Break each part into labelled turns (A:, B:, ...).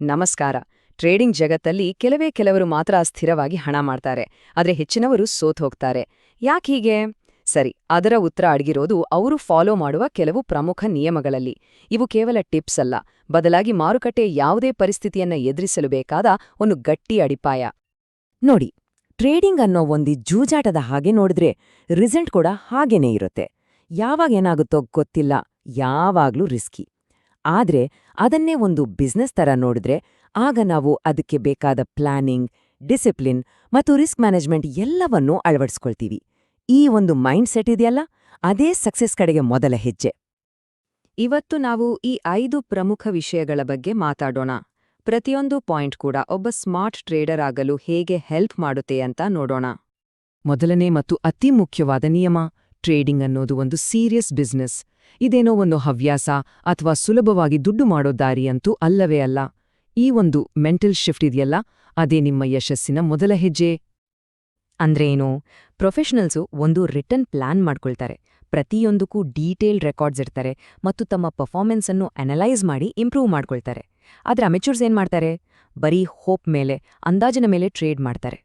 A: ನಮಸ್ಕಾರ. ಟ್ರೇಡಿಂಗ್ ಜಗತ್ತಲ್ಲಿ ಕೆಲವೇ ಕೆಲವರು ಮಾತ್ರ ಸ್ಥಿರವಾಗಿ ಹಣ ಮಾಡ್ತಾರೆ. ಆದರೆ ಹೆಚ್ಚಿನವರು ಸೋತ್ ಹೋಗ್ತಾರೆ. ಯಾಕೀಗೆ ಸರಿ, ಅದರ ಉತ್ತರ ಅಡಗಿರೋದು ಅವರು ಫಾಲೋ ಮಾಡುವ ಕೆಲವು ಪ್ರಮುಖ ನಿಯಮಗಳಲ್ಲಿ. ಇವು ಕೇವಲ ಟಿಪ್ಸ್ ಅಲ್ಲ. ಬದಲಾಗಿ ಮಾರುಕಟ್ಟೆ ಯಾವುದೇ ಪರಿಸ್ಥಿತಿಯನ್ನ ಎದುರಿಸಲು ಬೇಕಾದ ಒಂದು ಗಟ್ಟಿ ಅಡಿಪಾಯ.
B: ನೋಡಿ, ಟ್ರೇಡಿಂಗ್ ಅನ್ನೋ ಒಂದು ಜೂಜಾಟದ ಹಾಗೆ ನೋಡಿದ್ರೆ ರಿಸಲ್ಟ್ ಕೂಡ ಹಾಗೇನೇ ಇರುತ್ತೆ. ಯಾವಾಗ ಏನಾಗುತ್ತೋ ಗೊತ್ತಿಲ್ಲ. ಯಾವಾಗ್ಲೂ ರಿಸ್ಕಿ. ಆದ್ರೆ ಅದನ್ನೇ ಒಂದು ಬಿಸ್ನೆಸ್ ಥರ ನೋಡಿದ್ರೆ ಆಗ ನಾವು ಅದಕ್ಕೆ ಬೇಕಾದ ಪ್ಲಾನಿಂಗ್, ಡಿಸಿಪ್ಲಿನ್ ಮತ್ತು ರಿಸ್ಕ್ ಮ್ಯಾನೇಜ್ಮೆಂಟ್ ಎಲ್ಲವನ್ನೂ ಅಳವಡಿಸ್ಕೊಳ್ತೀವಿ. ಈ ಒಂದು ಮೈಂಡ್ ಸೆಟ್ ಇದೆಯಲ್ಲ? ಅದೇ ಸಕ್ಸೆಸ್ ಕಡೆಗೆ ಮೊದಲ ಹೆಜ್ಜೆ.
A: ಇವತ್ತು ನಾವು ಈ ಐದು ಪ್ರಮುಖ ವಿಷಯಗಳ ಬಗ್ಗೆ ಮಾತಾಡೋಣ. ಪ್ರತಿಯೊಂದು ಪಾಯಿಂಟ್ ಕೂಡ ಒಬ್ಬ ಸ್ಮಾರ್ಟ್ ಟ್ರೇಡರ್ ಆಗಲು ಹೇಗೆ ಹೆಲ್ಪ್ ಮಾಡುತ್ತೆ ಅಂತ ನೋಡೋಣ.
B: ಮೊದಲನೇ ಮತ್ತು ಅತಿ ಮುಖ್ಯವಾದ ನಿಯಮ ಟ್ರೇಡಿಂಗ್ ಅನ್ನೋದು ಒಂದು ಸೀರಿಯಸ್ ಬಿಸ್ನೆಸ್. ಇದೇನೋ ಒಂದು ಹವ್ಯಾಸ ಅಥವಾ ಸುಲಭವಾಗಿ ದುಡ್ಡು ಮಾಡೋ ದಾರಿ ಅಂತೂ ಅಲ್ಲವೇ ಅಲ್ಲ. ಈ ಒಂದು ಮೆಂಟಲ್ ಶಿಫ್ಟ್ ಇದೆಯಲ್ಲ, ಅದೇ ನಿಮ್ಮ ಯಶಸ್ಸಿನ ಮೊದಲ ಹೆಜ್ಜೆ. ಅಂದ್ರೇನು? ಪ್ರೊಫೆಷನಲ್ಸು ಒಂದು ರಿಟರ್ನ್ ಪ್ಲಾನ್ ಮಾಡ್ಕೊಳ್ತಾರೆ. ಪ್ರತಿಯೊಂದಕ್ಕೂ ಡೀಟೇಲ್ಡ್ ರೆಕಾರ್ಡ್ಸ್ ಇರ್ತಾರೆ ಮತ್ತು ತಮ್ಮ ಪರ್ಫಾರ್ಮೆನ್ಸನ್ನು ಅನಲೈಸ್ ಮಾಡಿ ಇಂಪ್ರೂವ್ ಮಾಡ್ಕೊಳ್ತಾರೆ. ಆದ್ರೆ ಅಮೆಚೂರ್ಸ್ ಏನು ಮಾಡ್ತಾರೆ? ಬರೀ ಹೋಪ್ ಮೇಲೆ, ಅಂದಾಜಿನ ಮೇಲೆ ಟ್ರೇಡ್ ಮಾಡ್ತಾರೆ.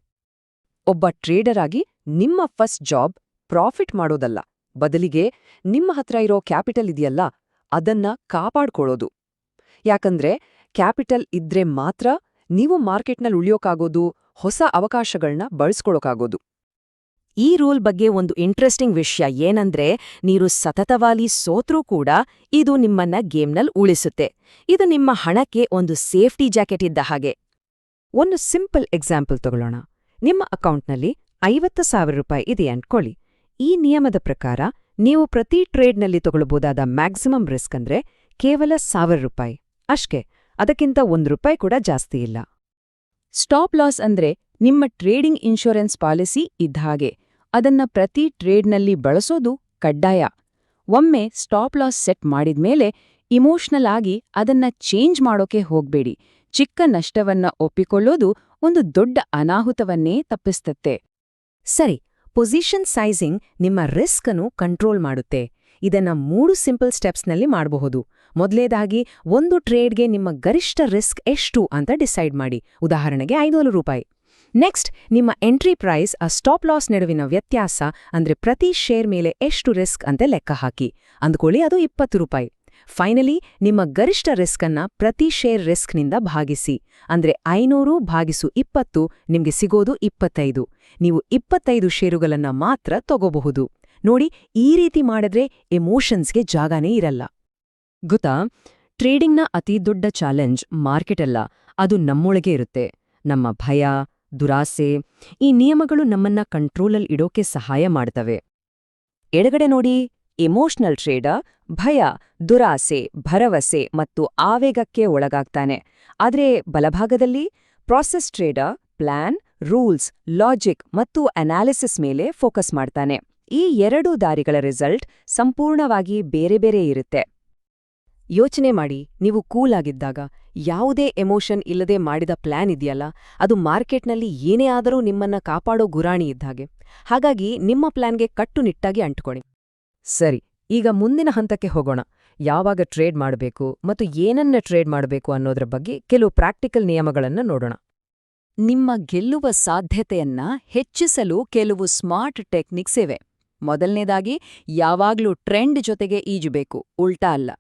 A: ಒಬ್ಬ ಟ್ರೇಡರ್ ಆಗಿ ನಿಮ್ಮ ಫಸ್ಟ್ ಜಾಬ್ ಪ್ರಾಫಿಟ್ ಮಾಡೋದಲ್ಲ. ಬದಲಿಗೆ ನಿಮ್ಮ ಹತ್ರ ಇರೋ ಕ್ಯಾಪಿಟಲ್ ಇದೆಯಲ್ಲ, ಅದನ್ನ ಕಾಪಾಡ್ಕೊಳ್ಳೋದು. ಯಾಕಂದ್ರೆ ಕ್ಯಾಪಿಟಲ್ ಇದ್ರೆ ಮಾತ್ರ ನೀವು ಮಾರ್ಕೆಟ್ನಲ್ಲಿ ಉಳಿಯೋಕಾಗೋದು, ಹೊಸ ಅವಕಾಶಗಳನ್ನ ಬಳಸ್ಕೊಳೋಕಾಗೋದು.
B: ಈ ರೂಲ್ ಬಗ್ಗೆ ಒಂದು ಇಂಟ್ರೆಸ್ಟಿಂಗ್ ವಿಷಯ ಏನಂದ್ರೆ, ನೀರು ಸತತವಾಗಿ ಸೋತ್ರೂ ಕೂಡ ಇದು ನಿಮ್ಮನ್ನ ಗೇಮ್ನಲ್ಲಿ ಉಳಿಸುತ್ತೆ. ಇದು ನಿಮ್ಮ ಹಣಕ್ಕೆ ಒಂದು ಸೇಫ್ಟಿ ಜಾಕೆಟ್ ಇದ್ದ ಹಾಗೆ. ಒಂದು ಸಿಂಪಲ್ ಎಕ್ಸಾಂಪಲ್ ತಗೊಳ್ಳೋಣ. ನಿಮ್ಮ ಅಕೌಂಟ್ನಲ್ಲಿ ಐವತ್ತು ಸಾವಿರ ರೂಪಾಯಿ ಇದೆ ಅನ್ಕೊಳ್ಳಿ. ಈ ನಿಯಮದ ಪ್ರಕಾರ ನೀವು ಪ್ರತಿ ಟ್ರೇಡ್ನಲ್ಲಿ ತಗೊಳ್ಬೋದಾದ ಮ್ಯಾಕ್ಸಿಮಮ್ ರಿಸ್ಕ್ ಅಂದ್ರೆ ಕೇವಲ ಸಾವಿರ ರೂಪಾಯಿ. ಅಷ್ಟೇ ಅದಕ್ಕಿಂತ ಒಂದು ರೂಪಾಯಿ ಕೂಡ ಜಾಸ್ತಿ ಇಲ್ಲ. ಸ್ಟಾಪ್ ಲಾಸ್ ಅಂದ್ರೆ ನಿಮ್ಮ ಟ್ರೇಡಿಂಗ್ ಇನ್ಶೂರೆನ್ಸ್ ಪಾಲಿಸಿ ಇದ್ದ ಹಾಗೆ ಅದನ್ನ ಪ್ರತಿ ಟ್ರೇಡ್ನಲ್ಲಿ ಬಳಸೋದು ಕಡ್ಡಾಯ. ಒಮ್ಮೆ ಸ್ಟಾಪ್ ಲಾಸ್ ಸೆಟ್ ಮಾಡಿದ್ಮೇಲೆ ಇಮೋಷನಲ್ ಆಗಿ ಅದನ್ನ ಚೇಂಜ್ ಮಾಡೋಕೆ ಹೋಗ್ಬೇಡಿ. ಚಿಕ್ಕ ನಷ್ಟವನ್ನ ಒಪ್ಪಿಕೊಳ್ಳೋದು ಒಂದು ದೊಡ್ಡ ಅನಾಹುತವನ್ನೇ ತಪ್ಪಿಸ್ತತ್ತೆ. ಸರಿ ಪೊಸಿಷನ್ ಸೈಜಿಂಗ್ ನಿಮ್ಮ ರಿಸ್ಕ್ ಅನ್ನು ಕಂಟ್ರೋಲ್ ಮಾಡುತ್ತೆ. ಇದನ್ನ ಮೂರು ಸಿಂಪಲ್ ಸ್ಟೆಪ್ಸ್ನಲ್ಲಿ ಮಾಡಬಹುದು. ಮೊದಲೇದಾಗಿ ಒಂದು ಟ್ರೇಡ್ಗೆ ನಿಮ್ಮ ಗರಿಷ್ಠ ರಿಸ್ಕ್ ಎಷ್ಟು ಅಂತ ಡಿಸೈಡ್ ಮಾಡಿ. ಉದಾಹರಣೆಗೆ ಐನೂರು ರೂಪಾಯಿ. ನೆಕ್ಸ್ಟ್ ನಿಮ್ಮ ಎಂಟ್ರಿ ಪ್ರೈಸ್ ಆ ಸ್ಟಾಪ್ ಲಾಸ್ ನಡುವಿನ ವ್ಯತ್ಯಾಸ, ಅಂದ್ರೆ ಪ್ರತಿ ಶೇರ್ ಮೇಲೆ ಎಷ್ಟು ರಿಸ್ಕ್ ಅಂತ ಲೆಕ್ಕ ಹಾಕಿ. ಅಂದ್ಕೊಳ್ಳಿ ಅದು ಇಪ್ಪತ್ತು ರೂಪಾಯಿ. ಫೈನಲಿ, ನಿಮ್ಮ ಗರಿಷ್ಠ ರಿಸ್ಕ್ ಅನ್ನ ಪ್ರತಿ ಶೇರ್ ರಿಸ್ಕ್ನಿಂದ ಭಾಗಿಸಿ. ಅಂದ್ರೆ ಐನೂರು ಭಾಗಿಸು ಇಪ್ಪತ್ತು, ನಿಮ್ಗೆ ಸಿಗೋದು ಇಪ್ಪತ್ತೈದು. ನೀವು ಇಪ್ಪತ್ತೈದು ಷೇರುಗಳನ್ನ ಮಾತ್ರ ತಗೋಬಹುದು. ನೋಡಿ, ಈ ರೀತಿ ಮಾಡಿದ್ರೆ ಎಮೋಷನ್ಸ್ಗೆ ಜಾಗನೇ ಇರಲ್ಲ. ಗೊತ್ತಾ? ಟ್ರೇಡಿಂಗ್ನ ಅತಿ ದೊಡ್ಡ ಚಾಲೆಂಜ್ ಮಾರ್ಕೆಟ್ ಅಲ್ಲ, ಅದು ನಮ್ಮೊಳಗೆ ಇರುತ್ತೆ. ನಮ್ಮ ಭಯ, ದುರಾಸೆ, ಈ ನಿಯಮಗಳು ನಮ್ಮನ್ನ ಕಂಟ್ರೋಲಲ್ಲಿ ಇಡೋಕೆ ಸಹಾಯ ಮಾಡ್ತವೆ. ಎಡಗಡೆ ನೋಡಿ ಎಮೋಷನಲ್ ಟ್ರೇಡರ್ ಭಯ, ದುರಾಸೆ, ಭರವಸೆ ಮತ್ತು ಆವೇಗಕ್ಕೆ ಒಳಗಾಗ್ತಾನೆ. ಆದರೆ ಬಲಭಾಗದಲ್ಲಿ process trader plan rules logic ಮತ್ತು ಅನಾಲಿಸಿಸ್ ಮೇಲೆ ಫೋಕಸ್ ಮಾಡ್ತಾನೆ. ಈ ಎರಡೂ ದಾರಿಗಳ ರಿಸಲ್ಟ್ ಸಂಪೂರ್ಣವಾಗಿ ಬೇರೆ ಬೇರೆ ಇರುತ್ತೆ. ಯೋಚನೆ ಮಾಡಿ, ನೀವು ಕೂಲ್ ಆಗಿದ್ದಾಗ ಯಾವುದೇ ಎಮೋಷನ್ ಇಲ್ಲದೆ ಮಾಡಿದ ಪ್ಲಾನ್ ಇದೆಯಲ್ಲ, ಅದು ಮಾರ್ಕೆಟ್ನಲ್ಲಿ ಏನೇ ಆದರೂ ನಿಮ್ಮನ್ನ ಕಾಪಾಡೋ ಗುರಾಣಿ ಇದ್ದಾಗೆ ಹಾಗಾಗಿ ನಿಮ್ಮ ಪ್ಲಾನ್ಗೆ ಕಟ್ಟುನಿಟ್ಟಾಗಿ ಅಂಟ್ಕೊಳಿ ಸರಿ, ಈಗ ಮುಂದಿನ ಹಂತಕ್ಕೆ ಹೋಗೋಣ. ಯಾವಾಗ ಟ್ರೇಡ್ ಮಾಡಬೇಕು ಮತ್ತು ಏನನ್ನ ಟ್ರೇಡ್ ಮಾಡಬೇಕು ಅನ್ನೋದ್ರ ಬಗ್ಗೆ ಕೆಲವು ಪ್ರಾಕ್ಟಿಕಲ್ ನಿಯಮಗಳನ್ನ ನೋಡೋಣ.
A: ನಿಮ್ಮ ಗೆಲ್ಲುವ ಸಾಧ್ಯತೆಯನ್ನ ಹೆಚ್ಚಿಸಲು ಕೆಲವು ಸ್ಮಾರ್ಟ್ ಟೆಕ್ನಿಕ್ಸ್ ಇವೆ. ಮೊದಲನೇದಾಗಿ, ಯಾವಾಗ್ಲೂ ಟ್ರೆಂಡ್ ಜೊತೆಗೆ ಈಜಬೇಕು, ಉಲ್ಟಾ ಅಲ್ಲ.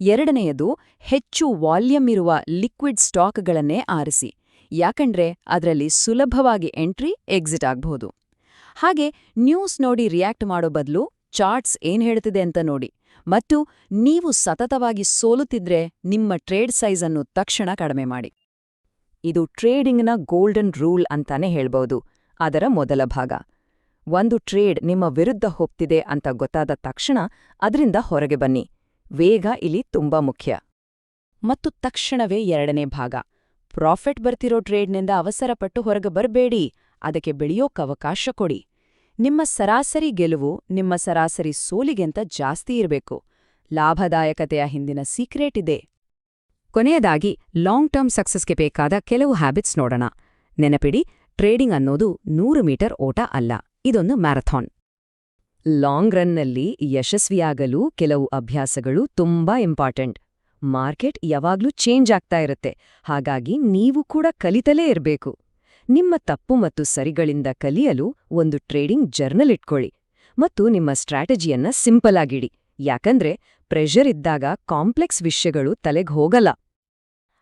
A: ಎರಡನೆಯದು, ಹೆಚ್ಚು ವಾಲ್ಯೂಮ್ ಇರುವ ಲಿಕ್ವಿಡ್ ಸ್ಟಾಕ್ಗಳನ್ನೇ ಆರಿಸಿ. ಯಾಕಂದ್ರೆ, ಅದರಲ್ಲಿ ಸುಲಭವಾಗಿ ಎಂಟ್ರಿ, ಎಕ್ಸಿಟ್ ಆಗ್ಬಹುದು. ಹಾಗೆ, ನ್ಯೂಸ್ ನೋಡಿ ರಿಯಾಕ್ಟ್ ಮಾಡೋ ಬದಲು ಚಾರ್ಟ್ಸ್ ಏನ್ ಹೇಳ್ತಿದೆ ಅಂತ ನೋಡಿ. ಮತ್ತು ನೀವು ಸತತವಾಗಿ ಸೋಲುತ್ತಿದ್ರೆ ನಿಮ್ಮ ಟ್ರೇಡ್ ಸೈಜ್ ಅನ್ನು ತಕ್ಷಣ ಕಡಿಮೆ ಮಾಡಿ.
B: ಇದು ಟ್ರೇಡಿಂಗ್ನ ಗೋಲ್ಡನ್ ರೂಲ್ ಅಂತಾನೆ ಹೇಳ್ಬೋದು. ಅದರ ಮೊದಲ ಭಾಗ. ಒಂದು ಟ್ರೇಡ್ ನಿಮ್ಮ ವಿರುದ್ಧ ಹೋಗ್ತಿದೆ ಅಂತ ಗೊತ್ತಾದ ತಕ್ಷಣ ಅದರಿಂದ ಹೊರಗೆ ಬನ್ನಿ. ವೇಗ ಇಲ್ಲಿ ತುಂಬಾ ಮುಖ್ಯ. ಮತ್ತು ತಕ್ಷಣವೇ ಎರಡನೇ ಭಾಗ. ಪ್ರಾಫಿಟ್ ಬರ್ತಿರೋ ಟ್ರೇಡ್ನಿಂದ ಅವಸರಪಟ್ಟು ಹೊರಗೆ ಬರಬೇಡಿ. ಅದಕ್ಕೆ ಬೆಳೆಯೋಕವಕಾಶ ಕೊಡಿ. ನಿಮ್ಮ ಸರಾಸರಿ ಗೆಲುವು ನಿಮ್ಮ ಸರಾಸರಿ ಸೋಲಿಗೆಂತ ಜಾಸ್ತಿ ಇರಬೇಕು. ಲಾಭದಾಯಕತೆಯ ಹಿಂದಿನ ಸೀಕ್ರೆಟ್ ಇದೆ. ಕೊನೆಯದಾಗಿ, ಲಾಂಗ್ ಟರ್ಮ್ ಸಕ್ಸಸ್ಗೆ ಬೇಕಾದ ಕೆಲವು ಹ್ಯಾಬಿಟ್ಸ್ ನೋಡೋಣ. ನೆನಪಿಡಿ, ಟ್ರೇಡಿಂಗ್ ಅನ್ನೋದು ನೂರು ಮೀಟರ್ ಓಟ ಅಲ್ಲ. ಇದೊಂದು ಮ್ಯಾರಥಾನ್. ಲಾಂಗ್ ರನ್ನಲ್ಲಿ ಯಶಸ್ವಿಯಾಗಲು ಕೆಲವು ಅಭ್ಯಾಸಗಳು ತುಂಬಾ ಇಂಪಾರ್ಟೆಂಟ್. ಮಾರ್ಕೆಟ್ ಯಾವಾಗ್ಲೂ ಚೇಂಜ್ ಆಗ್ತಾ ಇರುತ್ತೆ. ಹಾಗಾಗಿ ನೀವು ಕೂಡ ಕಲಿತಲೇ ಇರಬೇಕು. ನಿಮ್ಮ ತಪ್ಪು ಮತ್ತು ಸರಿಗಳಿಂದ ಕಲಿಯಲು ಒಂದು ಟ್ರೇಡಿಂಗ್ ಜರ್ನಲ್ ಇಟ್ಕೊಳ್ಳಿ ಮತ್ತು ನಿಮ್ಮ ಸ್ಟ್ರಾಟಜಿಯನ್ನ ಸಿಂಪಲ್ ಆಗಿಡಿ. ಯಾಕಂದ್ರೆ ಪ್ರೆಷರ್ ಇದ್ದಾಗ ಕಾಂಪ್ಲೆಕ್ಸ್ ವಿಷಯಗಳು ತಲೆಗೆ ಹೋಗಲ್ಲ.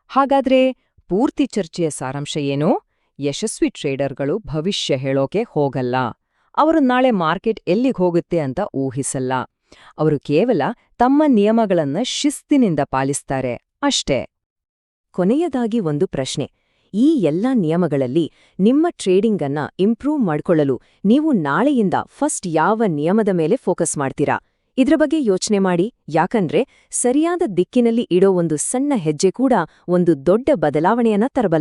B: ಹಾಗಾದ್ರೆ ಪೂರ್ತಿ ಚರ್ಚೆಯ ಸಾರಾಂಶ ಏನೋ? ಯಶಸ್ವಿ ಟ್ರೇಡರ್ಗಳು ಭವಿಷ್ಯ ಹೇಳೋಕೆ ಹೋಗಲ್ಲ. ಅವರು ನಾಳೆ ಮಾರ್ಕೆಟ್ ಎಲ್ಲಿಗೆ ಹೋಗುತ್ತೆ ಅಂತ ಊಹಿಸಲ್ಲ. ಅವರು ಕೇವಲ ತಮ್ಮ ನಿಯಮಗಳನ್ನ ಶಿಸ್ತಿನಿಂದ ಪಾಲಿಸ್ತಾರೆ. ಅಷ್ಟೇ. ಕೊನೆಯದಾಗಿ ಒಂದು ಪ್ರಶ್ನೆ. ಈ ಎಲ್ಲ ನಿಯಮಗಳಲ್ಲಿ ನಿಮ್ಮ ಟ್ರೇಡಿಂಗ್ ಅನ್ನ ಇಂಪ್ರೂವ್ ಮಾಡ್ಕೊಳ್ಳಲು ನೀವು ನಾಳೆಯಿಂದ ಫಸ್ಟ್ ಯಾವ ನಿಯಮದ ಮೇಲೆ ಫೋಕಸ್ ಮಾಡ್ತೀರಾ? ಇದ್ರ ಬಗ್ಗೆ ಯೋಚನೆ ಮಾಡಿ. ಯಾಕಂದ್ರೆ, ಸರಿಯಾದ ದಿಕ್ಕಿನಲ್ಲಿ ಇಡೋ ಒಂದು ಸಣ್ಣ ಹೆಜ್ಜೆ ಕೂಡ ಒಂದು ದೊಡ್ಡ ಬದಲಾವಣೆಯನ್ನ ತರಬಲ್ಲ